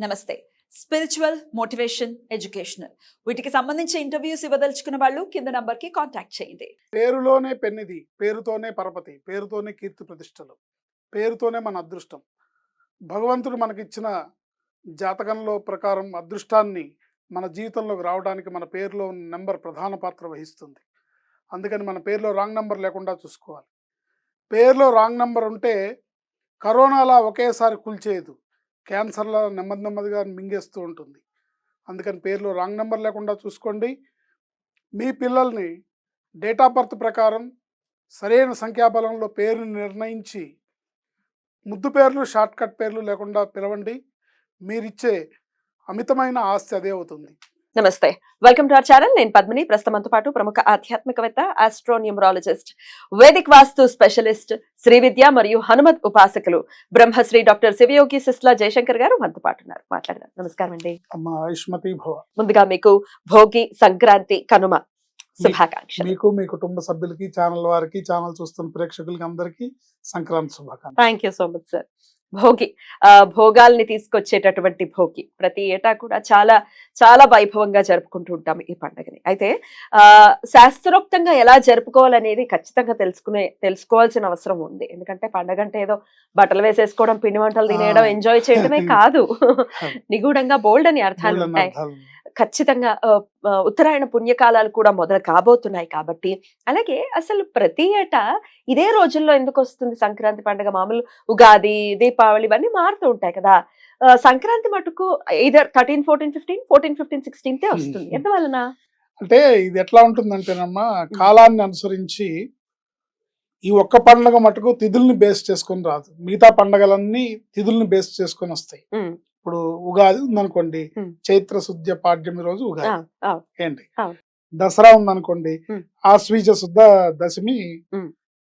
నమస్తే. Spiritual motivation educational వీటికి సంబంధించి ఇంటర్వ్యూస్ ఇవ్వదలుచుకున్న వాళ్ళు కింద నంబర్కి కాంటాక్ట్ చేయండి. పేరులోనే పెన్నిది పేరుతోనే పరపతి పేరుతోనే కీర్తి ప్రతిష్టలు పేరుతోనే మన అదృష్టం. భగవంతుడు మనకిచ్చిన జాతకంలో ప్రకారం అదృష్టాన్ని మన జీవితంలోకి రావడానికి మన పేరులో ఉన్న నెంబర్ ప్రధాన పాత్ర వహిస్తుంది. అందుకని మన పేరులో రాంగ్ నెంబర్ లేకుండా చూసుకోవాలి. పేరులో రాంగ్ నెంబర్ ఉంటే కరోనాలా ఒకేసారి కూల్చేయదు. క్యాన్సర్లో నెమ్మది నెమ్మదిగా మింగేస్తూ ఉంటుంది. అందుకని పేర్లు రాంగ్ నెంబర్ లేకుండా చూసుకోండి. మీ పిల్లల్ని డేట్ ఆఫ్ బర్త్ ప్రకారం సరైన సంఖ్యాబలంలో పేరుని నిర్ణయించి ముద్దు పేర్లు షార్ట్కట్ పేర్లు లేకుండా పిలవండి. మీరిచ్చే అమితమైన ఆస్తి అదే అవుతుంది. నమస్తే. వెల్కమ్ టు అవర్ ఛానల్ నేను పద్మిని. ప్రస్తుతంతో పాటు ప్రముఖ ఆధ్యాత్మికవేత్త astronumerologist Vedic vastu specialist Shri Vidya మరియు హనుమత్ ఉపాసకులు బ్రహ్మశ్రీ డాక్టర్ శివయోగి సిస్లా జయశంకర్ గారు మనతో పాటు ఉన్నారు. మాట్లాడదాం. నమస్కారం అండి. ముందుగా మీకు భోగి సంక్రాంతి కనుమ శుభాకాంక్షలు. మీకు మీ కుటుంబ సభ్యులకి ఛానల్ వారికి ఛానల్ చూస్తున్న ప్రేక్షకులకి అందరికీ సంక్రాంతి శుభాకాంక్షలు. Thank you so much sir Bhogi ఆ భోగాల్ని తీసుకొచ్చేటటువంటి భోగి. ప్రతి ఏటా కూడా చాలా చాలా వైభవంగా జరుపుకుంటూ ఉంటాం ఈ పండుగని. అయితే ఆ శాస్త్రోక్తంగా ఎలా జరుపుకోవాలనేది ఖచ్చితంగా తెలుసుకునే తెలుసుకోవాల్సిన అవసరం ఉంది. ఎందుకంటే పండగ అంటే ఏదో బట్టలు వేసేసుకోవడం పిండి వంటలు తినేయడం. ఎంజాయ్ చేయడమే కాదు. నిగూఢంగా బోల్డ్ అని అర్థాలు ఉంటాయి. ఖచ్చితంగా ఉత్తరాయణ పుణ్యకాలాలు కూడా మొదలు కాబోతున్నాయి కాబట్టి. అలాగే అసలు ప్రతి ఏటా ఇదే రోజుల్లో ఎందుకు వస్తుంది సంక్రాంతి పండుగ? మామూలు ఉగాది దీపావళి ఇవన్నీ మారుతూ ఉంటాయి కదా. సంక్రాంతి మటుకు either thirteen fourteen fifteen fourteen fifteen సిక్స్టీన్తే వస్తుంది. ఎంతవలన? అంటే ఇది ఎట్లా ఉంటుందంటేనమ్మా కాలాన్ని అనుసరించి ఈ ఒక్క పండుగ మటుకు తిథుల్ని బేస్ చేసుకొని రాదు. మిగతా పండుగలన్నీ తిథుల్ని బేస్ చేసుకొని వస్తాయి. ఇప్పుడు ఉగాది ఉందనుకోండి. చైత్ర శుద్ధ పాడ్యమి రోజు ఉగాది. ఏంటి. దసరా ఉందనుకోండి. ఆశ్వీజ శుద్ధ దశమి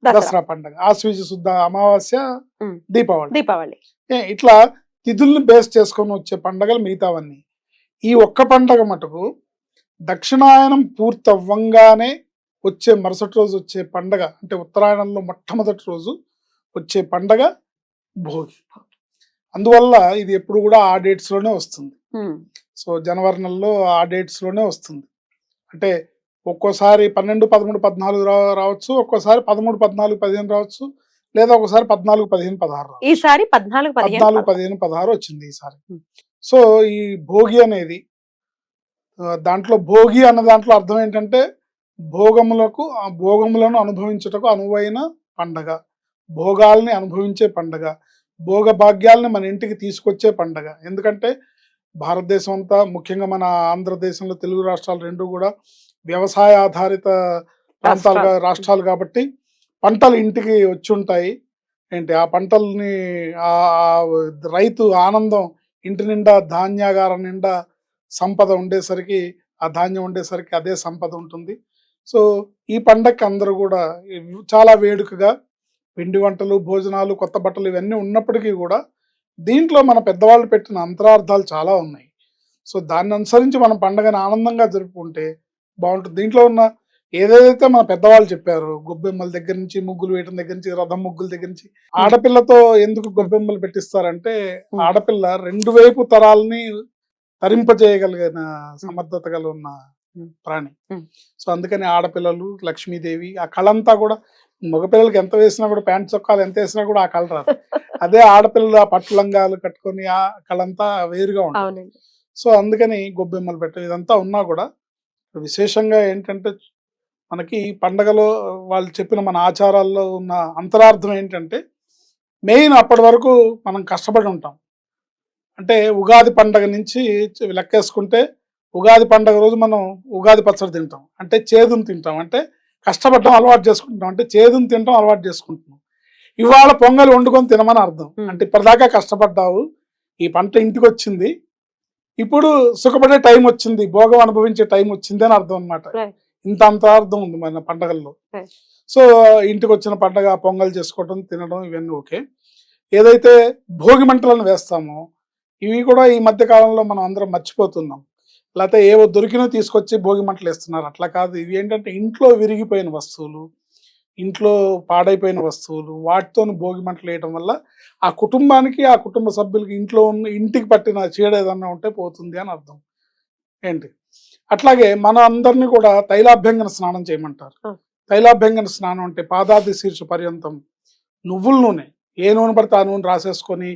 దసరా. పండుగ. ఆశ్వీజ శుద్ధ అమావాస్య. దీపావళి. దీపావళి. ఇట్లా తిథుల్ని బేస్ చేసుకొని వచ్చే పండగలు మిగతావన్నీ. ఈ ఒక్క పండగ మటుకు దక్షిణాయనం పూర్తవ్వంగానే వచ్చే మరుసటి రోజు వచ్చే పండగ అంటే ఉత్తరాయణంలో మొట్టమొదటి రోజు వచ్చే పండగ భోగి. అందువల్ల ఇది ఎప్పుడు కూడా ఆ డేట్స్లోనే వస్తుంది. సో జనవరి నెలలో ఆ డేట్స్లోనే వస్తుంది. అంటే ఒక్కోసారి పన్నెండు పదమూడు పద్నాలుగు రావచ్చు ఒక్కోసారి పదమూడు పద్నాలుగు పదిహేను రావచ్చు లేదా ఒకసారి పద్నాలుగు పదిహేను పదహారు ఈసారి పద్నాలుగు పద్నాలుగు పదిహేను పదహారు వచ్చింది ఈసారి. సో ఈ భోగి అనేది దాంట్లో భోగి అన్న దాంట్లో అర్థం ఏంటంటే భోగములకు ఆ భోగములను అనుభవించుటకు అనువైన పండగ. భోగాల్ని అనుభవించే పండగ. భోగ భాగ్యాలని మన ఇంటికి తీసుకొచ్చే పండగ. ఎందుకంటే భారతదేశం అంతా ముఖ్యంగా మన ఆంధ్రదేశంలో తెలుగు రాష్ట్రాలు రెండు కూడా వ్యవసాయ ఆధారిత ప్రాంతాలుగా రాష్ట్రాలు. కాబట్టి పంటలు ఇంటికి వచ్చి ఉంటాయి ఏంటి? ఆ పంటల్ని ఆ రైతు ఆనందం ఇంటి నిండా ధాన్యాగారం నిండా సంపద ఉండేసరికి ఆ ధాన్యం ఉండేసరికి అదే సంపద ఉంటుంది. సో ఈ పండగకి అందరూ కూడా చాలా వేడుకగా పిండి వంటలు భోజనాలు కొత్త బట్టలు ఇవన్నీ ఉన్నప్పటికీ కూడా దీంట్లో మన పెద్దవాళ్ళు పెట్టిన అంతరార్థాలు చాలా ఉన్నాయి సో దాన్ని అనుసరించి మనం పండగని ఆనందంగా జరుపుకుంటే బాగుంటుంది దీంట్లో ఉన్న ఏదైతే మన పెద్దవాళ్ళు చెప్పారు గొబ్బెమ్మల దగ్గర నుంచి ముగ్గులు వేయడం దగ్గర నుంచి రథం ముగ్గుల దగ్గర నుంచి ఆడపిల్లతో ఎందుకు గొబ్బెమ్మలు పెట్టిస్తారంటే. ఆడపిల్ల రెండు వైపు తరాలని తరింపజేయగలిగిన సమర్థత ఉన్న. ప్రాణి. సో అందుకని ఆడపిల్లలు లక్ష్మీదేవి ఆ కళంతా కూడా మగపిల్లలకి ఎంత వేసినా కూడా ప్యాంట్ చొక్కాలు ఎంత వేసినా కూడా ఆ కళ రాదు. అదే ఆడపిల్లలు ఆ పట్టు లంగాలు కట్టుకొని ఆ కళంతా వేరుగా ఉంటుంది సో అందుకని గొబ్బెమ్మలు పెట్టడం ఇదంతా ఉన్నా కూడా విశేషంగా ఏంటంటే మనకి పండగలో వాళ్ళు చెప్పిన మన ఆచారాల్లో ఉన్న అంతరార్థం ఏంటంటే మెయిన్ అప్పటి వరకు మనం కష్టపడి ఉంటాం. అంటే ఉగాది పండగ నుంచి లెక్కేసుకుంటే ఉగాది పండగ రోజు మనం ఉగాది పచ్చడి తింటాం. అంటే చేదును తింటాం. అంటే కష్టపడడం అలవాటు చేసుకుంటాం అంటే చేదును తింటాం అలవాటు చేసుకుంటున్నాం. ఇవాళ పొంగల్ వండుకొని తినమని అర్థం. అంటే ఇప్పటిదాకా కష్టపడ్డావు. ఈ పంట ఇంటికి వచ్చింది. ఇప్పుడు సుఖపడే టైం వచ్చింది. భోగం అనుభవించే టైం వచ్చింది అని అర్థం అనమాట. ఇంత అంత అర్థం ఉంది మన పండగల్లో. సో ఇంటికి వచ్చిన పండగ పొంగల్ చేసుకోవడం తినడం ఇవన్నీ ఓకే. ఏదైతే భోగి మంటలను వేస్తామో ఇవి కూడా ఈ మధ్య కాలంలో మనం అందరం మర్చిపోతున్నాం. లేకపోతే ఏవో దొరికినో తీసుకొచ్చి భోగి మంటలు వేస్తున్నారు. అట్లా కాదు. ఇవి ఏంటంటే ఇంట్లో విరిగిపోయిన వస్తువులు ఇంట్లో పాడైపోయిన వస్తువులు వాటితో భోగి మంటలు వేయటం వల్ల ఆ కుటుంబానికి ఆ కుటుంబ సభ్యులకి ఇంట్లో ఉన్న ఇంటికి పట్టిన చీడ ఏదన్నా ఉంటే పోతుంది అని అర్థం. ఏంటి? అట్లాగే మన అందరినీ కూడా తైలాభ్యంగన స్నానం చేయమంటారు. తైలాభ్యంగన స్నానం అంటే పాదాది శీర్ష పర్యంతం నువ్వుల నూనె. ఏ నూనె పడితే ఆ నూనె రాసేసుకొని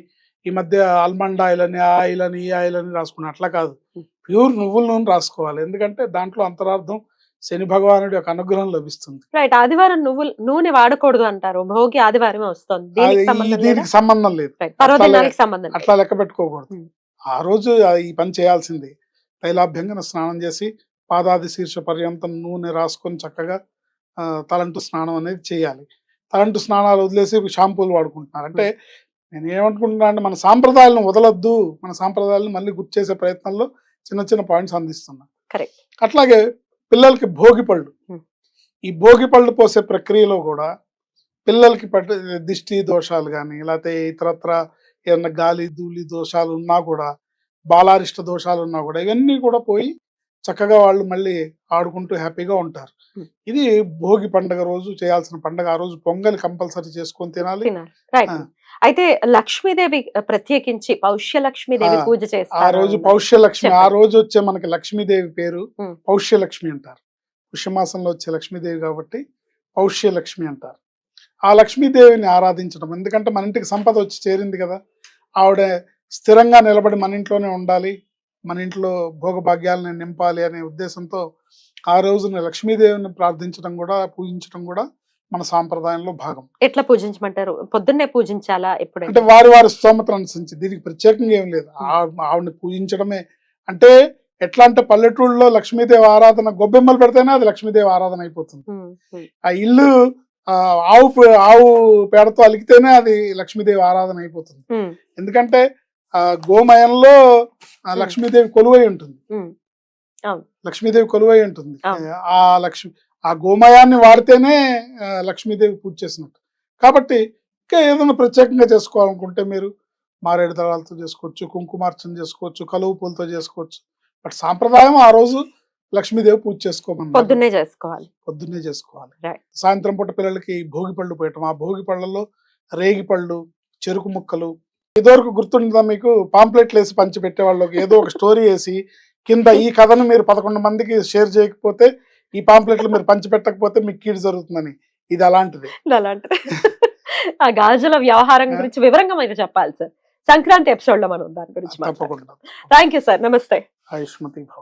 ఈ మధ్య ఆల్మండ్ ఆయిల్ అని ఆ ఆయిల్ అని ఈ ఆయిల్ అని రాసుకుని అట్లా కాదు. ప్యూర్ నువ్వుల నూనె రాసుకోవాలి. ఎందుకంటే దాంట్లో అంతరార్థం శని భగవానుడి యొక్క అనుగ్రహం లభిస్తుంది. రైట్ ఆదివారం నువ్వు నూనె వాడకూడదు అంటారు. భోగి ఆదివారమే వస్తుంది. దీనికి సంబంధం లేదా. పర్వదినానికి సంబంధం. అట్లా లెక్క పెట్టుకోకూడదు. ఉం. ఆ రోజు ఈ పని చేయాల్సింది తైలాభ్యంగన స్నానం చేసి పాదాది శీర్ష పర్యంతం నూనె రాసుకొని చక్కగా తలంటు స్నానం అనేది చేయాలి. తలంటు స్నానాలు వదిలేసి షాంపూలు వాడుకుంటున్నారు. అంటే నేను ఏమనుకుంటున్నా అంటే మన సాంప్రదాయాలను వదలొద్దు. మన సాంప్రదాయాలను మళ్ళీ గుర్తు చేసే ప్రయత్నంలో చిన్న చిన్న పాయింట్స్ అందిస్తున్నా. అట్లాగే పిల్లలకి భోగి పళ్ళు. ఈ భోగి పళ్ళు పోసే ప్రక్రియలో కూడా పిల్లలకి పట్ట దిష్టి దోషాలు కానీ లేకపోతే ఇతరత్ర ఏమన్నా గాలి ధూళి దోషాలు ఉన్నా కూడా బాలారిష్ట దోషాలు ఉన్నా కూడా ఇవన్నీ కూడా పోయి చక్కగా వాళ్ళు మళ్ళీ ఆడుకుంటూ హ్యాపీగా ఉంటారు. ఇది భోగి పండగ రోజు చేయాల్సిన పండగ. ఆ రోజు పొంగల్ కంపల్సరీ చేసుకొని తినాలి. ఆ. అయితే లక్ష్మీదేవి ప్రత్యేకించి పౌష్య లక్ష్మీదేవి ఆ, పూజ ఆ చేస్తారు. రోజు పౌష్యలక్ష్మి. ఆ చెప్పండి. రోజు వచ్చే మనకి లక్ష్మీదేవి పేరు Hmm. పౌష్యలక్ష్మి అంటారు. పుష్యమాసంలో వచ్చే లక్ష్మీదేవి కాబట్టి పౌష్యలక్ష్మి అంటారు. ఆ లక్ష్మీదేవిని ఆరాధించడం. ఎందుకంటే మన ఇంటికి సంపద వచ్చి చేరింది కదా. ఆవిడ స్థిరంగా నిలబడి మన ఇంట్లోనే ఉండాలి. మన ఇంట్లో భోగభాగ్యాలను నింపాలి అనే ఉద్దేశంతో ఆ రోజున లక్ష్మీదేవిని ప్రార్థించడం కూడా పూజించడం కూడా మన సాంప్రదాయంలో భాగం. ఎట్లా పూజించమంటారు? పొద్దున్నే పూజించాలా అంటే ఎప్పుడైనా వారి వారి స్తోమత అనుసరించి దీనికి ప్రత్యేకంగా ఏం లేదు. ఆవిడని పూజించడమే. అంటే ఎట్లా అంటే పల్లెటూళ్ళలో లక్ష్మీదేవి ఆరాధన గొబ్బెమ్మలు పెడితేనే అది లక్ష్మీదేవి ఆరాధన అయిపోతుంది. ఆ ఇల్లు ఆ, ఆవు ఆవు పేడతో అలికితేనే అది లక్ష్మీదేవి ఆరాధన అయిపోతుంది. ఎందుకంటే ఆ గోమయంలో ఆ. లక్ష్మీదేవి కొలువై ఉంటుంది. లక్ష్మీదేవి కొలువై ఉంటుంది. ఆ లక్ష్మి ఆ గోమయాన్ని వాడితేనే లక్ష్మీదేవి పూజ చేసినట్టు. కాబట్టి ఇంకా ఏదైనా ప్రత్యేకంగా చేసుకోవాలనుకుంటే మీరు మారేడు దళాలతో చేసుకోవచ్చు కుంకుమార్చన చేసుకోవచ్చు కలువు పూలతో చేసుకోవచ్చు. బట్ సాంప్రదాయం ఆ రోజు లక్ష్మీదేవి పూజ చేసుకోమన్నారు పొద్దున్నే చేసుకోవాలి. పొద్దున్నే చేసుకోవాలి. సాయంత్రం పూట పిల్లలకి భోగి పళ్ళు పోయటం. ఆ భోగి పళ్ళల్లో రేగి పళ్ళు చెరుకు ముక్కలు ఇదివరకు గుర్తుంటుందా మీకు? పాంప్లెట్లు వేసి పంచి పెట్టేవాళ్ళకి ఏదో ఒక స్టోరీ వేసి కింద ఈ కథను మీరు పదకొండు మందికి షేర్ చేయకపోతే ఈ పాంప్లెట్లు మీరు పంచి పెట్టకపోతే మీకు కీడు జరుగుతుందని. ఇది అలాంటిది. అలాంటిది. ఆ గాజుల వ్యవహారం. గురించి వివరంగా మీరు చెప్పాలి సార్. సంక్రాంతి ఎపిసోడ్లో మనం దాని గురించి తప్పకుండా. థ్యాంక్ యూ సార్ నమస్తే. ఆయుష్మతి